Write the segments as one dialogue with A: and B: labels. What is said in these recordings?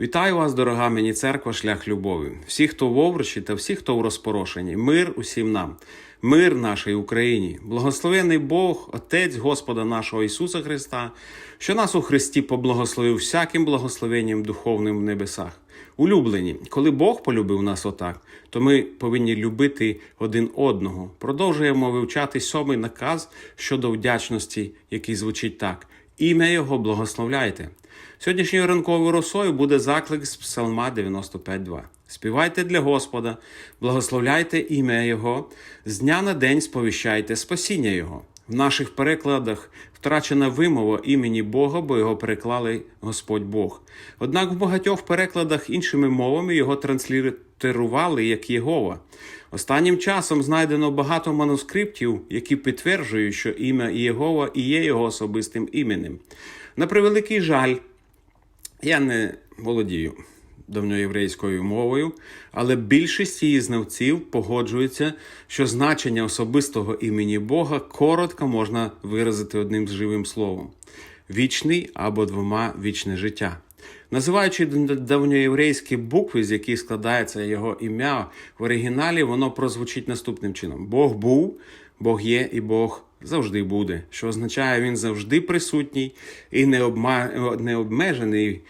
A: Вітаю вас, дорога мені церква, шлях любові. Всі, хто в овручі та всі, хто в розпорошенні. Мир усім нам, мир нашій Україні, благословений Бог, Отець Господа нашого Ісуса Христа, що нас у Христі поблагословив всяким благословенням духовним в небесах. Улюблені, коли Бог полюбив нас отак, то ми повинні любити один одного. Продовжуємо вивчати сьомий наказ щодо вдячності, який звучить так: ім'я Його благословляйте. Сьогоднішньою ранковою росою буде заклик з Псалма 95.2. Співайте для Господа, благословляйте ім'я Його, з дня на день сповіщайте спасіння Його. В наших перекладах втрачена вимова імені Бога, бо його переклали Господь Бог. Однак в багатьох перекладах іншими мовами його транслітерували як Єгова. Останнім часом знайдено багато манускриптів, які підтверджують, що ім'я Єгова і є його особистим іменем. На превеликий жаль, я не володію давньоєврейською мовою, але більшість її знавців погоджуються, що значення особистого імені Бога коротко можна виразити одним живим словом: вічний або двома вічне життя. Називаючи давньоєврейські букви, з яких складається його ім'я в оригіналі, воно прозвучить наступним чином: Бог був, Бог є і Бог завжди буде, що означає, він завжди присутній і не, обмежений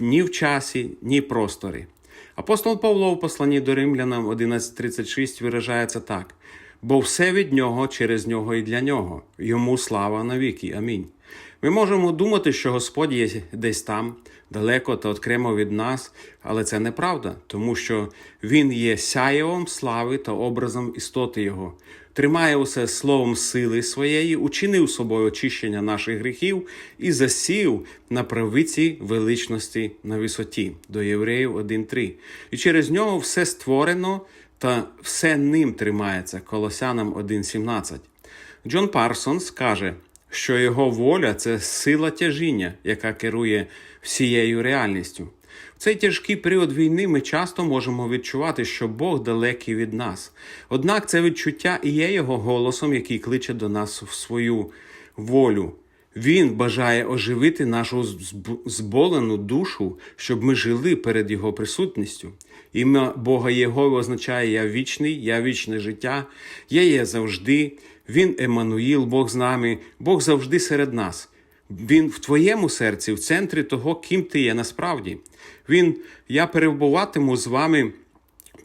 A: ні в часі, ні просторі. Апостол Павло в посланні до римлянам 11.36 виражається так: бо все від нього, через нього і для нього, йому слава навіки. Амінь. Ми можемо думати, що Господь є десь там, далеко та окремо від нас, але це неправда, тому що Він є сяєвом слави та образом істоти Його, тримає усе словом сили своєї, учинив собою очищення наших гріхів і засів на правиці величності на висоті до Євреїв 1.3. І через нього все створено та все ним тримається. Колосянам 1.17. Джон Парсонс каже, що його воля це сила тяжіння, яка керує всією реальністю. В цей тяжкий період війни ми часто можемо відчувати, що Бог далекий від нас. Однак це відчуття і є його голосом, який кличе до нас в свою волю. Він бажає оживити нашу зболену душу, щоб ми жили перед Його присутністю. Ім'я Бога Єгови означає Я вічний, я вічне життя, я є завжди. Він Еммануїл, Бог з нами, Бог завжди серед нас. Він в твоєму серці, в центрі того, ким ти є насправді. Він, я перебуватиму з вами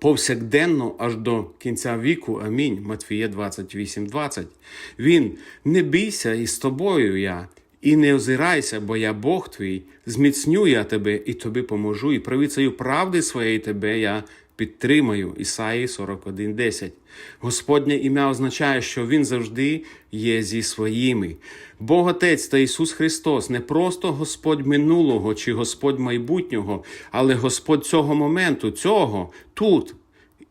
A: повсякденно аж до кінця віку. Амінь. Матвія 28,20. Він не бійся із тобою я, і не озирайся, бо я Бог твій, зміцню я тебе і тобі поможу, і правицею правди своєї тебе я підтримаю. Ісаї 41.10. Господнє ім'я означає, що Він завжди є зі своїми. Бог Отець та Ісус Христос не просто Господь минулого чи Господь майбутнього, але Господь цього моменту, цього тут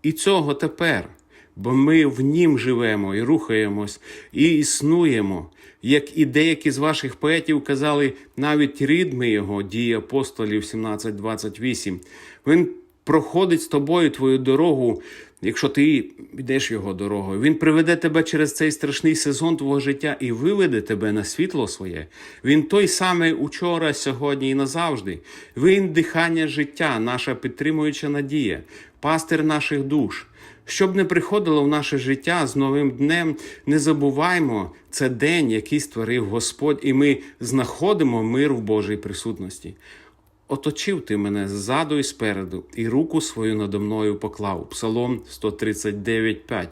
A: і цього тепер. Бо ми в Нім живемо і рухаємось, і існуємо. Як і деякі з ваших поетів казали, навіть рідми його, дії апостолів 17.28. Він проходить з тобою твою дорогу, якщо ти йдеш його дорогою. Він приведе тебе через цей страшний сезон твого життя і виведе тебе на світло своє. Він той самий учора, сьогодні і назавжди. Він дихання життя, наша підтримуюча надія, пастир наших душ. Щоб не приходило в наше життя з новим днем, не забуваймо, це день, який створив Господь, і ми знаходимо мир в Божій присутності. Оточив ти мене ззаду і спереду, і руку свою надо мною поклав. Псалом 139,5.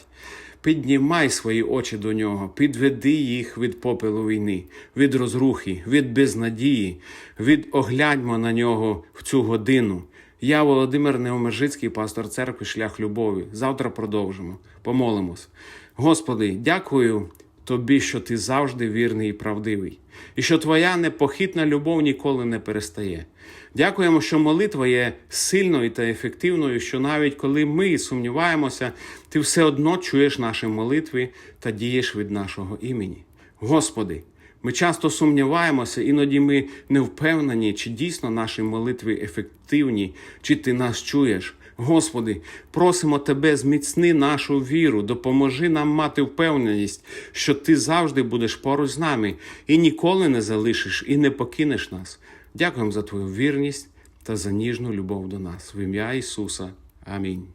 A: Піднімай свої очі до нього, підведи їх від попелу війни, від розрухи, від безнадії, від огляньмо на нього в цю годину. Я, Володимир Неомержицький, пастор церкви, шлях любові. Завтра продовжимо. Помолимось. Господи, дякую Тобі, що ти завжди вірний і правдивий, і що Твоя непохитна любов ніколи не перестає. Дякуємо, що молитва є сильною та ефективною, що навіть коли ми сумніваємося, ти все одно чуєш наші молитви та дієш від нашого імені. Господи, ми часто сумніваємося, іноді ми не впевнені, чи дійсно наші молитви ефективні, чи ти нас чуєш. Господи, просимо Тебе, зміцни нашу віру, допоможи нам мати впевненість, що Ти завжди будеш поруч з нами і ніколи не залишиш і не покинеш нас. Дякуємо за Твою вірність. та за ніжну любов до нас. В ім'я Ісуса. Амінь.